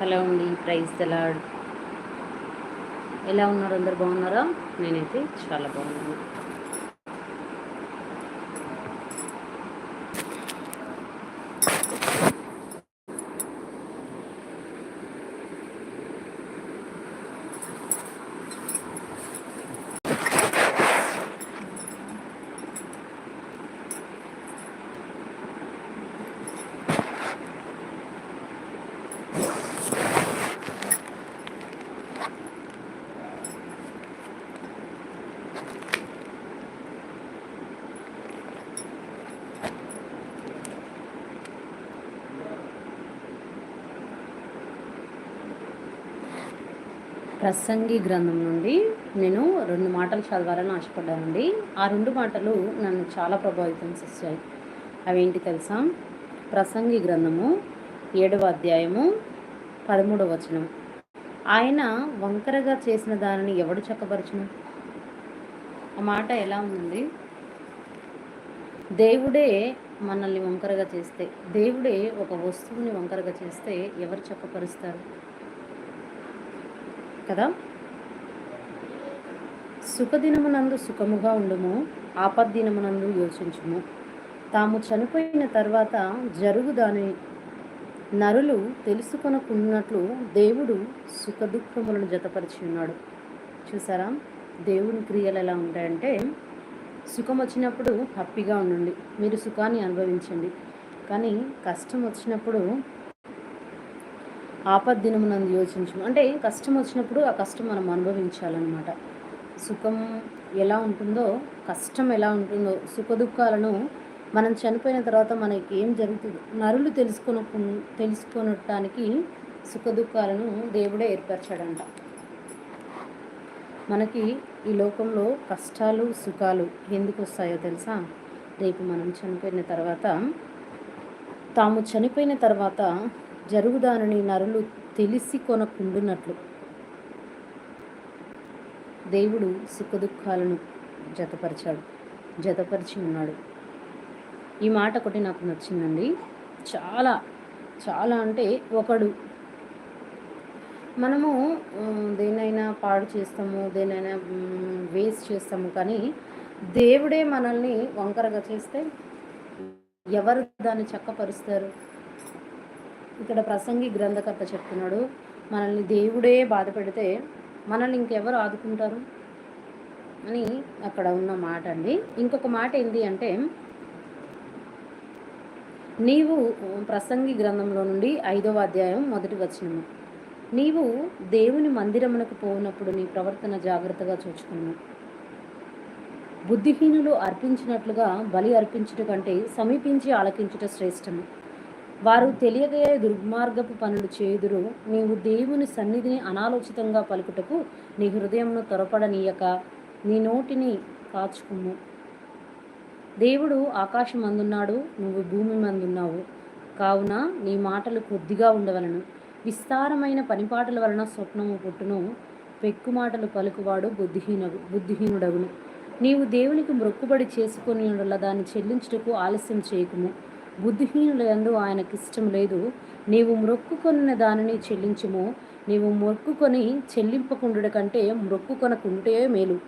Hello అండి praise the Lord ఎలా ఉన్నారు? అందరు బాగున్నారా? నేనైతే చాలా బాగున్నాను. ప్రసంగి గ్రంథం నుండి నేను రెండు మాటలు చదవాలని ఆశపడ్డానండి. ఆ రెండు మాటలు నన్ను చాలా ప్రభావితం చేశాయి. అవేంటి తెలుసా? ప్రసంగి గ్రంథము ఏడవ అధ్యాయము పదమూడవ వచనం. ఆయన వంకరగా చేసిన దానిని ఎవడు చక్కపరచును? ఆ మాట ఎలా ఉంది దేవుడే మనల్ని వంకరగా చేస్తే దేవుడే ఒక వస్తువుని వంకరగా చేస్తే ఎవరు చక్కపరుస్తారు? కదా? సుఖదినమునందు సుఖముగా ఉండుము ఆపద్దినమునందు యోచించుము. తాము చనిపోయిన తర్వాత జరుగు దాని నరులు తెలుసుకొనకున్నట్లు దేవుడు సుఖదుఃఖములను జతపరిచి ఉన్నాడు. చూసారా? దేవుని క్రియలు ఎలా ఉంటాయంటే సుఖం వచ్చినప్పుడు హ్యాపీగా ఉండండి. మీరు సుఖాన్ని అనుభవించండి. కానీ కష్టం వచ్చినప్పుడు ఆపద్దినమునందు యోచించము అంటే కష్టం వచ్చినప్పుడు ఆ కష్టం మనం అనుభవించాలన్నమాట. సుఖం ఎలా ఉంటుందో కష్టం ఎలా ఉంటుందో సుఖదుఖాలను మనం చనిపోయిన తర్వాత మనకి ఏం జరుగుతుంది? నరులు తెలుసుకొన తెలుసుకొనటానికి సుఖ దుఃఖాలను దేవుడే ఏర్పరచాడంట. మనకి ఈ లోకంలో కష్టాలు సుఖాలు ఎందుకు వస్తాయో తెలుసా? రేపు మనం చనిపోయిన తర్వాత తాము చనిపోయిన తర్వాత జరుగుదానని నరులు తెలిసి కొనకుండునట్లు. దేవుడు సుఖదుఖాలను జతపరిచాడు. జతపరిచి ఉన్నాడు ఈ మాట ఒకటి నాకు నచ్చిందండి. చాలా చాలా అంటే ఒకడు. మనము దేనైనా పాడు చేస్తాము దేనైనా వేస్ట్ చేస్తాము కానీ దేవుడే మనల్ని వంకరగా చేస్తే ఎవరు దాన్ని చక్కపరుస్తారు? ఇక్కడ ప్రసంగి గ్రంథకర్త చెప్తున్నాడు మనల్ని దేవుడే బాధ పెడితే మనల్ని ఇంకెవరు ఆదుకుంటారు? అని అక్కడ ఉన్న మాట అండి. ఇంకొక మాట ఏంటి అంటే నీవు ప్రసంగి గ్రంథంలో నుండి ఐదవ అధ్యాయం మొదటి వచనము. నీవు దేవుని మందిరమునకు పోనప్పుడు నీ ప్రవర్తన జాగ్రత్తగా చూచుకున్నావు బుద్ధిహీనులు అర్పించినట్లుగా బలి అర్పించుట కంటే సమీపించి ఆలకించుట శ్రేష్టము. వారు తెలియదే దుర్మార్గపు పనులు చేదురు నీవు దేవుని సన్నిధిని అనాలోచితంగా పలుకుటకు నీ హృదయంను త్వరపడనీయక. నీ నోటిని కాచుకుము దేవుడు ఆకాశం అందున్నాడు నువ్వు భూమి మందున్నావు కావున నీ మాటలు కొద్దిగా ఉండవలను. విస్తారమైన పనిపాటల వలన స్వప్నము పుట్టును. పెక్కు మాటలు పలుకువాడు బుద్ధిహీన బుద్ధిహీనుడగును. నీవు దేవునికి మొక్కుబడి చేసుకుని దాన్ని చెల్లించుటకు ఆలస్యం చేయకుము. బుద్ధిహీనులందు ఆయనకి ఆయనకిష్టం లేదు. నీవు మొక్కుకొనిన దానిని చెల్లించుము. నీవు మొక్కుకొని చెల్లింపకుండు కంటే మొక్కుకొనకుంటే మేలు.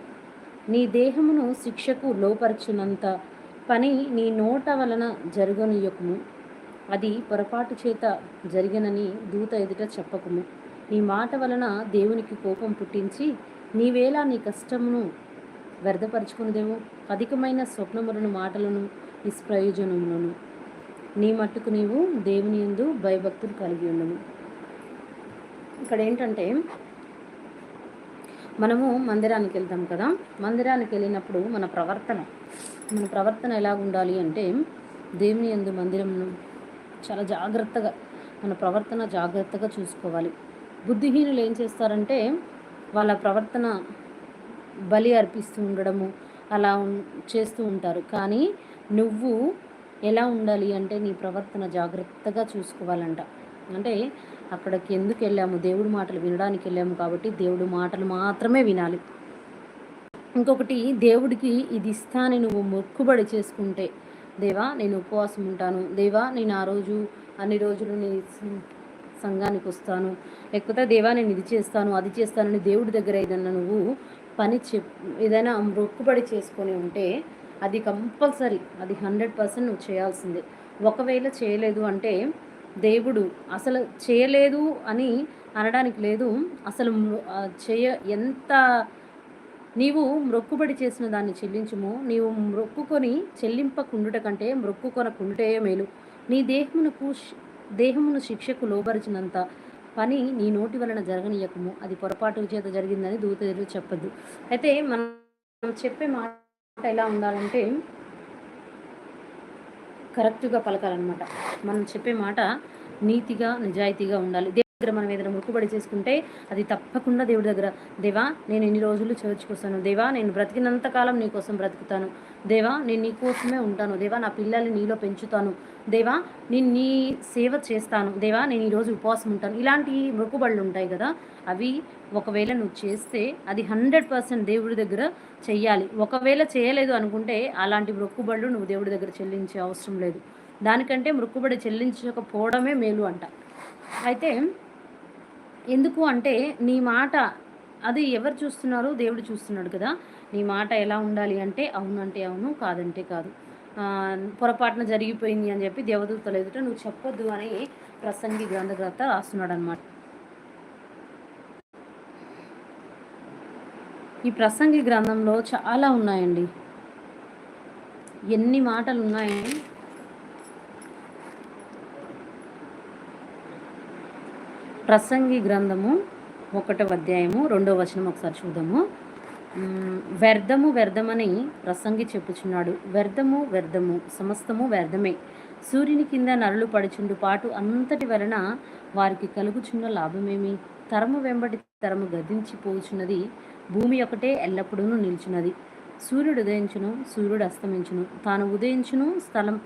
నీ దేహమును శిక్షకు లోపరచునంత పని నీ నోట వలన జరగనీయకుము. అది పొరపాటు చేత జరిగినని దూత ఎదుట చెప్పకుము. నీ మాట వలన దేవునికి కోపం పుట్టించి నీవేలా నీ కష్టమును వ్యర్థపరచుకునిదేమో అధికమైన స్వప్నములను మాటలను నిష్ప్రయోజనములను నీ మట్టుకు నీవు దేవుని ఎందు భయభక్తులు కలిగి ఉండము ఇక్కడ ఏంటంటే మనము మందిరానికి వెళ్తాం కదా. మందిరానికి వెళ్ళినప్పుడు మన ప్రవర్తన మన ప్రవర్తన ఎలా ఉండాలి అంటే దేవుని ఎందు మందిరం చాలా జాగ్రత్తగా మన ప్రవర్తన జాగ్రత్తగా చూసుకోవాలి. బుద్ధిహీనులు ఏం చేస్తారంటే వాళ్ళ ప్రవర్తన బలి అర్పిస్తూ ఉండడము అలా చేస్తూ ఉంటారు. కానీ నువ్వు ఎలా ఉండాలి అంటే నీ ప్రవర్తన జాగ్రత్తగా చూసుకోవాలంట. అంటే అక్కడికి ఎందుకు వెళ్ళాము? దేవుడి మాటలు వినడానికి వెళ్ళాము కాబట్టి దేవుడి మాటలు మాత్రమే వినాలి. ఇంకొకటి దేవుడికి ఇది ఇస్తానని నువ్వు మొక్కుబడి చేసుకుంటే దేవా నేను ఉపవాసం ఉంటాను. దేవా నేను ఆ రోజు అన్ని రోజులు నీ సంఘానికి వస్తాను. లేకపోతే దేవా నేను ఇది చేస్తాను అది చేస్తానని దేవుడి దగ్గర ఏదన్నా నువ్వు పని చెప్ ఏదైనా మొక్కుబడి చేసుకొని ఉంటే అది కంపల్సరీ అది హండ్రెడ్ పర్సెంట్ నువ్వు చేయాల్సిందే. ఒకవేళ చేయలేదు అంటే దేవుడు అసలు చేయలేదు అని అనడానికి లేదు అసలు చేయ ఎంత నీవు మ్రొక్కుబడి చేసిన దాన్ని చెల్లించుము నీవు మ్రొక్కుకొని చెల్లింపకుండుట కంటే మొక్కుకొనకుండుటే మేలు. నీ దేహమునకు దేహమును శిక్షకు లోబరిచినంత పని నీ నోటి వలన జరగనీయకము. అది పొరపాటు చేత జరిగిందని దూత చెప్పద్దు. అయితే మనం చెప్పే మాట ఎలా ఉండాలంటే కరెక్ట్గా పలకాలన్నమాట. మనం చెప్పే మాట నీతిగా నిజాయితీగా ఉండాలి. దగ్గర మనం ఏదైనా మొక్కుబడి చేసుకుంటే అది తప్పకుండా దేవుడి దగ్గర దేవా నేను ఎన్ని రోజులు చర్చ్కి వస్తాను. దేవా నేను బ్రతికినంతకాలం నీ కోసం బ్రతుకుతాను. దేవా నేను నీ కోసమే ఉంటాను. దేవా నా పిల్లల్ని నీలో పెంచుతాను. దేవా నేను నీ సేవ చేస్తాను. దేవా నేను ఈరోజు ఉపవాసం ఉంటాను. ఇలాంటి మొక్కుబడులు ఉంటాయి కదా అవి ఒకవేళ నువ్వు చేస్తే అది హండ్రెడ్ పర్సెంట్ దేవుడి దగ్గర చెయ్యాలి. ఒకవేళ చేయలేదు అనుకుంటే అలాంటి మొక్కుబడులు నువ్వు దేవుడి దగ్గర చెల్లించే అవసరం లేదు. దానికంటే మొక్కుబడి చెల్లించకపోవడమే మేలు అంట. అయితే ఎందుకు అంటే నీ మాట అది ఎవరు చూస్తున్నారు దేవుడు చూస్తున్నాడు కదా. నీ మాట ఎలా ఉండాలి అంటే అవును అంటే అవును కాదంటే కాదు. పొరపాటున జరిగిపోయింది అని చెప్పి దేవదూతలు ఎదుట నువ్వు చెప్పొద్దు అని ప్రసంగి గ్రంథగ్రత రాస్తున్నాడు అనమాట ఈ ప్రసంగి గ్రంథంలో చాలా ఉన్నాయండి. ఎన్ని మాటలు ఉన్నాయండి? ప్రసంగి గ్రంథము ఒకటవ అధ్యాయము రెండవ వచనం ఒకసారి చూద్దాము. వ్యర్థము వ్యర్థమని ప్రసంగి చెప్పుచున్నాడు. వ్యర్థము వ్యర్థము సమస్తము వ్యర్థమే. సూర్యుని కింద నరులు పడుచుండు పాటు అంతటి వలన వారికి కలుగుచున్న లాభమేమి? తరము వెంబడి తరము గదించిపోచున్నది భూమి ఒకటే ఎల్లప్పుడూ నిల్చున్నది. సూర్యుడు ఉదయించును సూర్యుడు అస్తమించును. తాను ఉదయించును స్థలం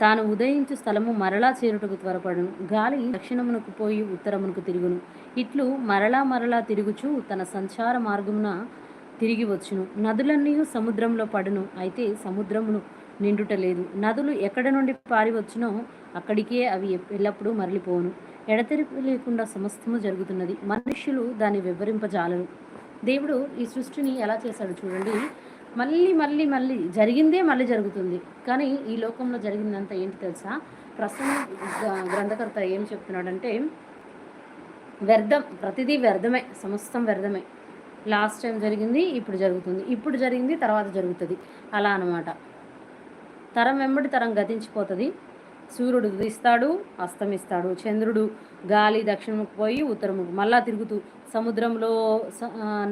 తాను ఉదయించు స్థలము మరలా చేరుటకు త్వరపడును. గాలి దక్షిణమునకు పోయి ఉత్తరమునకు తిరుగును. ఇట్లు మరలా మరలా తిరుగుచూ తన సంచార మార్గమున తిరిగి వచ్చును. నదులన్నీ సముద్రంలో పడును. అయితే సముద్రమును నిండుట లేదు. నదులు ఎక్కడ నుండి పారివచ్చినో అక్కడికే అవి ఎల్లప్పుడూ మరలిపోను ఎడతెరిపి లేకుండా సమస్తము జరుగుతున్నది. మనుష్యులు దాన్ని వివరింపజాలరు. దేవుడు ఈ సృష్టిని ఎలా చేశాడు చూడండి. మళ్ళీ మళ్ళీ మళ్ళీ జరిగిందే మళ్ళీ జరుగుతుంది. కానీ ఈ లోకంలో జరిగిందంతా ఏంటి తెలుసా? ప్రసన్న గ్రంథకర్త ఏం చెప్తున్నాడంటే వ్యర్థం ప్రతిదీ వ్యర్థమే సమస్తం వ్యర్థమే. లాస్ట్ టైం జరిగింది ఇప్పుడు జరుగుతుంది. ఇప్పుడు జరిగింది తర్వాత జరుగుతుంది. అలా అనమాట తరం వెంబడి తరం గతించిపోతుంది. సూర్యుడు ఉదయిస్తాడు అస్తమిస్తాడు. చంద్రుడు గాలి దక్షిణముకు పోయి ఉత్తరముకు మళ్ళా తిరుగుతూ సముద్రంలో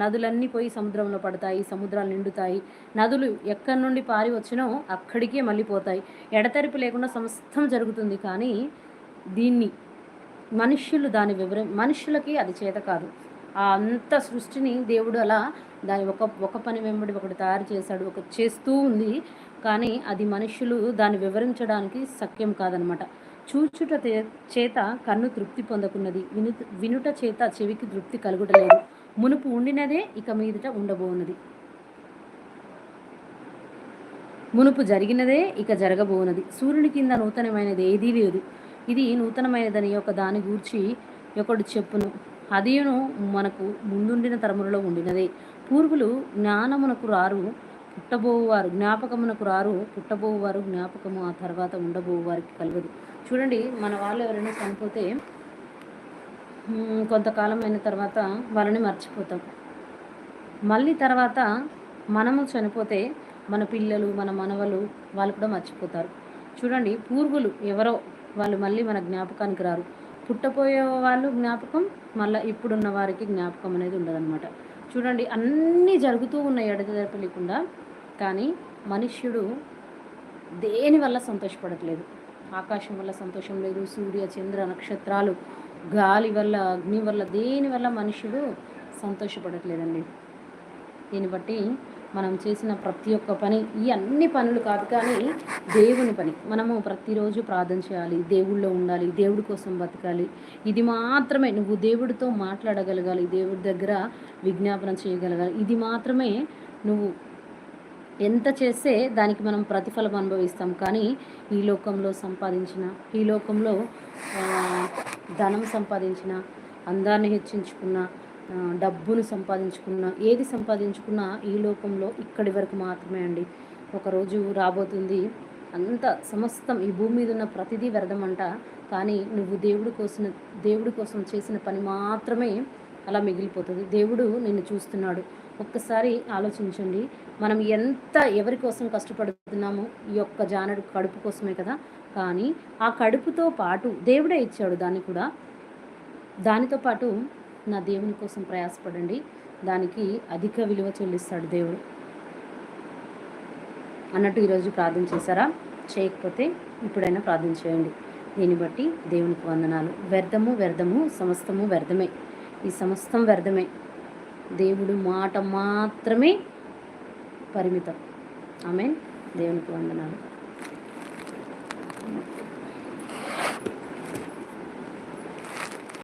నదులన్నీ పోయి సముద్రంలో పడతాయి సముద్రాలు నిండుతాయి. నదులు ఎక్కడి నుండి పారి వచ్చినో అక్కడికే మళ్ళీ పోతాయి. ఎడతెరిపి లేకుండా సమస్తం జరుగుతుంది కానీ దీన్ని మనుష్యులు దాని వివర మనుషులకి అది చేత కాదు. ఆ అంత సృష్టిని దేవుడు అలా దాని ఒక ఒక పని వెంబడి ఒకటి తయారు చేశాడు ఒక చేస్తూ ఉంది. కానీ అది మనుషులు దాన్ని వివరించడానికి సఖ్యం కాదనమాట. చూచుట చేత కన్ను తృప్తి పొందకున్నది. విను వినుట చేత చెవికి తృప్తి కలుగుటలేదు. మునుపు ఉండినదే ఇక మీదట ఉండబోనది మునుపు జరిగినదే ఇక జరగబోనది సూర్యుని కింద నూతనమైనది ఏదీ లేదు. ఇది నూతనమైనదని ఒక దాని గూర్చి ఒకడు చెప్పును. అదియును మనకు ముందుండిన తరములలో ఉండినదే. పూర్వులు జ్ఞానమునకు రారు. పుట్టబోవారు జ్ఞాపకమునకు రారు. పుట్టబోవారు జ్ఞాపకము ఆ తర్వాత ఉండబోవు వారికి కలగదు. చూడండి మన వాళ్ళు ఎవరైనా చనిపోతే కొంతకాలం అయిన తర్వాత వాళ్ళని మర్చిపోతాం. మళ్ళీ తర్వాత మనము చనిపోతే మన పిల్లలు మన మనవలు వాళ్ళు కూడా మర్చిపోతారు. చూడండి పూర్వులు ఎవరో వాళ్ళు మళ్ళీ మన జ్ఞాపకానికి రారు. పుట్టపోయే వాళ్ళు జ్ఞాపకం మళ్ళీ ఇప్పుడున్న వారికి జ్ఞాపకం అనేది ఉండదన్నమాట. చూడండి అన్నీ జరుగుతూ ఉన్నాయి ఎడతెరపలేకుండా కానీ మనుష్యుడు దేని వల్ల సంతోషపడట్లేదు? ఆకాశం వల్ల సంతోషం లేదు సూర్య చంద్ర నక్షత్రాలు గాలి వల్ల అగ్ని వల్ల దేని వల్ల మనుషుడు సంతోషపడట్లేదండి? దీన్ని బట్టి మనం చేసిన ప్రతి ఒక్క పని ఈ అన్ని పనులు కాదు కానీ దేవుని పని. మనము ప్రతిరోజు ప్రార్థన చేయాలి దేవుళ్ళో ఉండాలి దేవుడి కోసం బతకాలి. ఇది మాత్రమే నువ్వు దేవుడితో మాట్లాడగలగాలి దేవుడి దగ్గర విజ్ఞాపన చేయగలగాలి. ఇది మాత్రమే నువ్వు ఎంత చేస్తే దానికి మనం ప్రతిఫలం అనుభవిస్తాం. కానీ ఈ లోకంలో సంపాదించిన ఈ లోకంలో ధనం సంపాదించిన అందాన్ని హెచ్చించుకున్న డబ్బును సంపాదించుకున్న ఏది సంపాదించుకున్నా ఈ లోకంలో ఇక్కడి వరకు మాత్రమే అండి. ఒకరోజు రాబోతుంది అంత సమస్తం ఈ భూమి మీద ఉన్న ప్రతిదీ వ్యర్థమంట కానీ నువ్వు దేవుడి కోసం దేవుడి కోసం చేసిన పని మాత్రమే అలా మిగిలిపోతుంది. దేవుడు నిన్ను చూస్తున్నాడు. ఒక్కసారి ఆలోచించండి. మనం ఎంత ఎవరి కోసం కష్టపడుతున్నామో ఈ యొక్క జానడు కడుపు కోసమే కదా. కానీ ఆ కడుపుతో పాటు దేవుడే ఇచ్చాడు దాన్ని కూడా. దానితో పాటు నా దేవుని కోసం ప్రయాసపడండి. దానికి అధిక విలువ చెల్లిస్తాడు దేవుడు. అన్నట్టు ఈరోజు ప్రార్థన చేశారా? చేయకపోతే ఇప్పుడైనా ప్రార్థన చేయండి. దీన్ని బట్టి దేవునికి వందనాలు. వ్యర్థము వ్యర్థము సమస్తము వ్యర్థమే. ఈ సమస్తం వ్యర్థమే. దేవుడు మాట మాత్రమే పరిమితం. ఆమె దేవునికి వందనాలు.